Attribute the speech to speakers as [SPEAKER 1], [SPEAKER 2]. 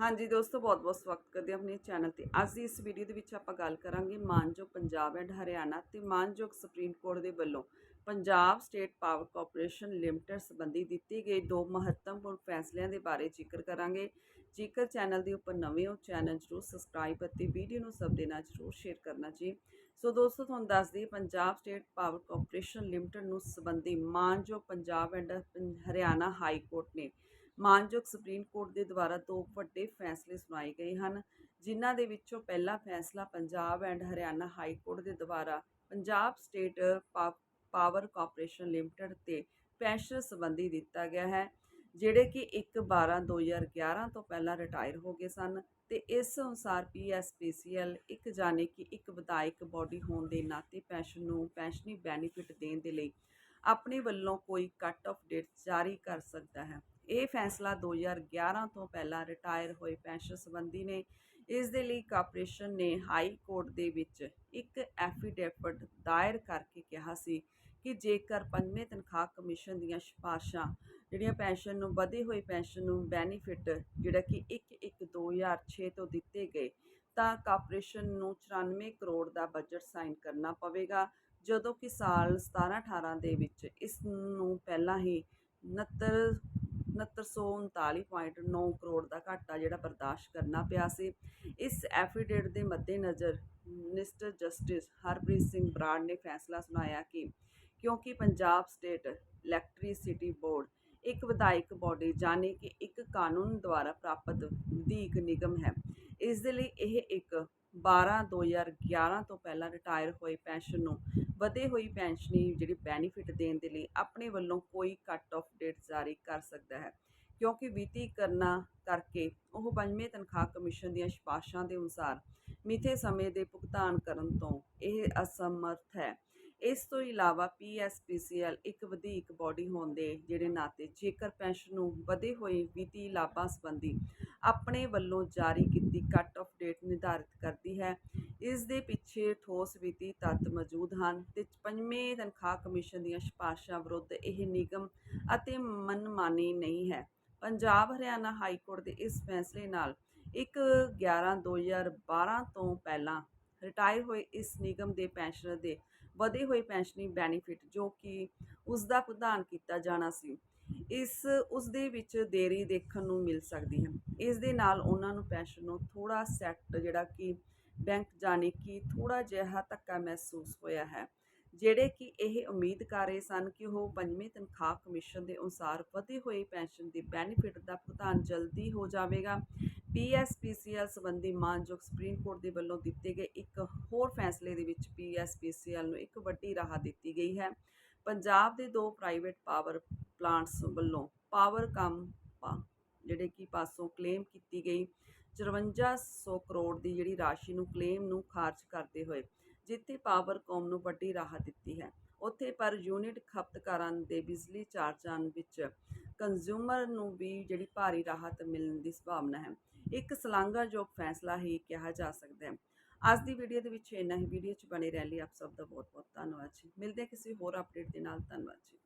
[SPEAKER 1] ਹਾਂਜੀ ਦੋਸਤੋ, ਬਹੁਤ-ਬਹੁਤ ਸਵਾਗਤ ਕਰਦੇ ਆਪਣੇ ਚੈਨਲ ਤੇ। ਅੱਜ ਦੀ ਇਸ ਵੀਡੀਓ ਦੇ ਵਿੱਚ ਆਪਾਂ ਗੱਲ ਕਰਾਂਗੇ ਮਾਨਯੋਗ ਪੰਜਾਬ ਐਂਡ ਹਰਿਆਣਾ ਤੇ ਮਾਨਯੋਗ ਸੁਪਰੀਮ ਕੋਰਟ ਦੇ ਵੱਲੋਂ Punjab state power corporation limited ਸੰਬੰਧੀ ਦਿੱਤੇ ਗਏ ਦੋ ਮਹੱਤਵਪੂਰਨ ਫੈਸਲਿਆਂ ਦੇ ਬਾਰੇ ਜ਼ਿਕਰ ਕਰਾਂਗੇ। ਜੇਕਰ ਚੈਨਲ ਦੇ ਉੱਪਰ ਨਵੇਂ ਹੋ, ਚੈਨਲ ਜਰੂਰ ਸਬਸਕ੍ਰਾਈਬ ਅਤੇ ਵੀਡੀਓ ਨੂੰ ਸਭ ਦੇ ਨਾਲ ਜਰੂਰ ਸ਼ੇਅਰ ਕਰਨਾ ਜੀ। ਸੋ ਦੋਸਤੋ, ਤੁਹਾਨੂੰ ਦੱਸ ਦਈਏ, Punjab state power corporation limited ਨੂੰ ਸੰਬੰਧੀ ਮਾਨਯੋਗ Punjab and Haryana high court ਨੇ ਮਾਨਯੋਗ ਸੁਪਰੀਮ ਕੋਰਟ ਦੇ ਦੁਆਰਾ ਦੋ ਵੱਡੇ ਫੈਸਲੇ ਸੁਣਾਏ ਗਏ ਹਨ, ਜਿਨ੍ਹਾਂ ਦੇ ਵਿੱਚੋਂ ਪਹਿਲਾ ਫੈਸਲਾ Punjab and Haryana high court ਦੇ ਦੁਆਰਾ ਪੰਜਾਬ ਸਟੇਟ ਪਾ- ਪਾਵਰ ਕਾਰਪੋਰੇਸ਼ਨ ਲਿਮਟਿਡ ਤੇ ਪੈਨਸ਼ਨ ਸੰਬੰਧੀ ਦਿੱਤਾ ਗਿਆ ਹੈ, ਜਿਹੜੇ ਕਿ 1/12/2011 ਤੋਂ ਪਹਿਲਾਂ ਰਿਟਾਇਰ ਹੋ ਗਏ ਸਨ ਤੇ ਇਸ ਅਨੁਸਾਰ ਪੀਐਸਪੀਸੀਐਲ ਇੱਕ ਜਾਣੇ ਕਿ ਇੱਕ ਵਿਧਾਇਕ ਬਾਡੀ ਹੋਣ ਦੇ ਨਾਤੇ ਪੈਨਸ਼ਨ ਨੂੰ ਪੈਨਸ਼ਨੀ ਬੈਨੀਫਿਟ ਦੇਣ ਦੇ ਲਈ ਆਪਣੇ ਵੱਲੋਂ ਕੋਈ ਕੱਟ ਆਫ ਡੇਟ ਜਾਰੀ ਕਰ ਸਕਦਾ ਹੈ। ਇਹ ਫੈਸਲਾ 2011 ਤੋਂ ਪਹਿਲਾਂ ਰਿਟਾਇਰ ਹੋਏ ਪੈਨਸ਼ਨ ਸੰਬੰਧੀ ਨੇ। ਇਸ ਦੇ ਲਈ ਕਾਰਪੋਰੇਸ਼ਨ ਨੇ ਹਾਈ ਕੋਰਟ ਦੇ ਵਿੱਚ ਇੱਕ ਐਫੀਡੇਵਿਟ ਦਾਇਰ ਕਰਕੇ ਕਿਹਾ ਸੀ ਕਿ ਜੇਕਰ ਪੰਜਵੇਂ ਤਨਖਾਹ ਕਮਿਸ਼ਨ ਦੀਆਂ ਸਿਫਾਰਸ਼ਾਂ ਜਿਹੜੀਆਂ ਪੈਨਸ਼ਨ ਨੂੰ ਵਧੇ ਹੋਏ ਪੈਨਸ਼ਨ ਨੂੰ ਬੈਨੀਫਿਟ ਜਿਹੜਾ ਕਿ 1/1/2006 ਤੋਂ ਦਿੱਤੇ ਗਏ, ਤਾਂ ਕਾਰਪੋਰੇਸ਼ਨ ਨੂੰ 94 ਕਰੋੜ ਦਾ ਬਜਟ ਸਾਈਨ ਕਰਨਾ ਪਵੇਗਾ, ਜਦੋਂ ਕਿ ਸਾਲ 17-18 ਦੇ ਵਿੱਚ ਇਸ ਨੂੰ ਪਹਿਲਾਂ ਹੀ 69 6939.9 ਕਰੋੜ ਦਾ ਘਾਟਾ ਜਿਹੜਾ ਬਰਦਾਸ਼ਤ ਕਰਨਾ ਪਿਆ ਸੀ। ਇਸ ਐਫੀਡੇਟ ਦੇ ਮੱਦੇਨਜ਼ਰ ਮਿਨਿਸਟਰ ਜਸਟਿਸ ਹਰਪ੍ਰੀਤ ਸਿੰਘ ਬਰਾੜ ਨੇ ਫੈਸਲਾ ਸੁਣਾਇਆ ਕਿ ਕਿਉਂਕਿ ਪੰਜਾਬ ਸਟੇਟ ਇਲੈਕਟ੍ਰਿਸਿਟੀ ਬੋਰਡ ਇੱਕ ਵਿਧਾਇਕ ਬਾਡੀ ਜਾਣੀ ਕਿ ਇੱਕ ਕਾਨੂੰਨ ਦੁਆਰਾ ਪ੍ਰਾਪਤ ਵਧੀਕ ਨਿਗਮ ਹੈ, ਇਸ ਦੇ ਲਈ ਇਹ ਇੱਕ 12 2011 ਤੋਂ ਪਹਿਲਾਂ ਰਿਟਾਇਰ ਹੋਏ ਪੈਨਸ਼ਨ ਨੂੰ ਵਧੇ ਹੋਈ ਪੈਨਸ਼ਨੀ ਜਿਹੜੀ ਬੈਨੀਫਿਟ ਦੇਣ ਦੇ ਲਈ ਆਪਣੇ ਵੱਲੋਂ ਕੋਈ ਕੱਟ ਆਫ ਡੇਟ ਜਾਰੀ ਕਰ ਸਕਦਾ ਹੈ। ਕਿਉਂਕਿ ਵਿੱਤੀ ਕਰਨਾ ਕਰਕੇ ਉਹ ਪੰਜਵੇਂ ਤਨਖਾਹ ਕਮਿਸ਼ਨ ਦੀਆਂ ਸਿਫਾਰਸ਼ਾਂ ਦੇ ਅਨੁਸਾਰ ਮਿੱਥੇ ਸਮੇਂ ਦੇ ਭੁਗਤਾਨ ਕਰਨ ਤੋਂ ਇਹ ਅਸਮਰਥ ਹੈ। ਇਸ ਤੋਂ ਇਲਾਵਾ ਪੀਐਸਪੀਸੀਐਲ ਇੱਕ ਵਧੀਕ ਬਾਡੀ ਹੋਣ ਦੇ ਜਿਹੜੇ ਨਾਤੇ ਜੇਕਰ ਪੈਨਸ਼ਨ ਨੂੰ ਵਧੇ ਹੋਏ ਵਿੱਤੀ ਲਾਭਾਂ ਸੰਬੰਧੀ ਆਪਣੇ ਵੱਲੋਂ ਜਾਰੀ ਕੀਤੀ ਕੱਟ ਆਫ ਡੇਟ ਨਿਰਧਾਰਿਤ ਕਰ ਇਸ ਦੇ ਪਿੱਛੇ ਠੋਸ ਵਿੱਤੀ ਤੱਤ ਮੌਜੂਦ ਹਨ ਤੇ ਪੰਜਵੇਂ ਤਨਖਾਹ ਕਮਿਸ਼ਨ ਦੀਆਂ ਸਿਫਾਰਸ਼ਾਂ ਵਿਰੁੱਧ ਇਹ ਨਿਗਮ ਅਤੇ ਮਨਮਾਨੀ ਨਹੀਂ ਹੈ। ਪੰਜਾਬ, ਹਰਿਆਣਾ ਹਾਈ ਕੋਰਟ ਦੇ ਇਸ ਫੈਸਲੇ ਨਾਲ 1 11 2012 ਤੋਂ ਪਹਿਲਾਂ ਰਿਟਾਇਰ ਹੋਏ ਇਸ ਨਿਗਮ ਦੇ ਪੈਨਸ਼ਨਰ ਦੇ ਵਧੇ ਹੋਏ ਪੈਨਸ਼ਨੀ ਬੈਨੀਫਿਟ ਜੋ ਕਿ ਉਸ ਦਾ ਭੁਗਤਾਨ ਕੀਤਾ ਜਾਣਾ ਸੀ, ਇਸ ਉਸ ਦੇ ਵਿੱਚ ਦੇਰੀ ਦੇਖਣ ਨੂੰ ਮਿਲ ਸਕਦੀ ਹੈ। ਇਸ ਦੇ ਨਾਲ ਉਹਨਾਂ ਨੂੰ ਪੈਨਸ਼ਨ ਨੂੰ ਥੋੜਾ ਸੈੱਟ ਜਿਹੜਾ ਕਿ ਬੈਂਕ ਜਾਣੇ ਕਿ ਥੋੜਾ ਜਿਹਾ ਧੱਕਾ ਮਹਿਸੂਸ ਹੋਇਆ ਹੈ। ਜਿਹੜੇ ਕਿ ਇਹ ਉਮੀਦ ਕਰ ਰਹੇ ਸਨ ਕਿ ਉਹ ਪੰਜਵੇਂ ਤਨਖਾਹ ਕਮਿਸ਼ਨ ਦੇ ਅਨੁਸਾਰ ਵਧੇ ਹੋਏ ਪੈਨਸ਼ਨ ਦੇ ਬੈਨੀਫਿਟ ਦਾ ਭੁਗਤਾਨ ਜਲਦੀ ਹੋ ਜਾਵੇਗਾ। ਪੀਐਸਪੀਸੀਐਲ ਸੰਬੰਧੀ ਮਾਨਯੋਗ ਸੁਪਰੀਮ ਕੋਰਟ ਦੇ ਵੱਲੋਂ ਦਿੱਤੇ ਗਏ ਇੱਕ ਹੋਰ ਫੈਸਲੇ ਦੇ ਵਿੱਚ ਪੀਐਸਪੀਸੀਐਲ ਨੂੰ ਇੱਕ ਵੱਡੀ ਰਾਹਤ ਦਿੱਤੀ ਗਈ ਹੈ। ਪੰਜਾਬ ਦੇ ਦੋ ਪ੍ਰਾਈਵੇਟ ਪਾਵਰ ਪਲਾਂਟਸ ਵੱਲੋਂ ਪਾਵਰ ਕੰਮ ਪਾ- ਜਿਹੜੇ ਕਿ ਪਾਸੋਂ ਕਲੇਮ ਕੀਤੀ ਗਈ। 5400 ਕਰੋੜ ਦੀ ਜਿਹੜੀ ਰਾਸ਼ੀ ਨੂੰ ਕਲੇਮ ਨੂੰ ਖਾਰਜ ਕਰਦੇ ਹੋਏ, ਜਿੱਥੇ ਪਾਵਰਕਾਮ ਨੂੰ ਵੱਡੀ ਰਾਹਤ ਦਿੱਤੀ ਹੈ। ਉੱਥੇ ਪਰ ਯੂਨਿਟ ਖਪਤਕਾਰਾਂ ਦੇ ਬਿਜਲੀ ਚਾਰਜਾਂ ਵਿੱਚ ਕੰਜ਼ਿਊਮਰ ਨੂੰ ਵੀ ਜਿਹੜੀ ਭਾਰੀ ਰਾਹਤ ਮਿਲਣ ਦੀ ਸੰਭਾਵਨਾ ਹੈ। ਇੱਕ ਸ਼ਲਾਘਾਯੋਗ ਫੈਸਲਾ ਹੀ ਕਿਹਾ ਜਾ ਸਕਦਾ ਹੈ। ਅੱਜ ਦੀ ਵੀਡੀਓ ਦੇ ਵਿੱਚ ਇੰਨਾ ਹੀ। ਵੀਡੀਓ 'ਚ ਬਣੇ ਰਹਿਣ ਲਈ ਆਪ ਸਭ ਦਾ ਬਹੁਤ ਬਹੁਤ ਧੰਨਵਾਦ ਜੀ। ਮਿਲਦੇ ਕਿਸੇ ਹੋਰ ਅਪਡੇਟ ਦੇ ਨਾਲ। ਧੰਨਵਾਦ ਜੀ।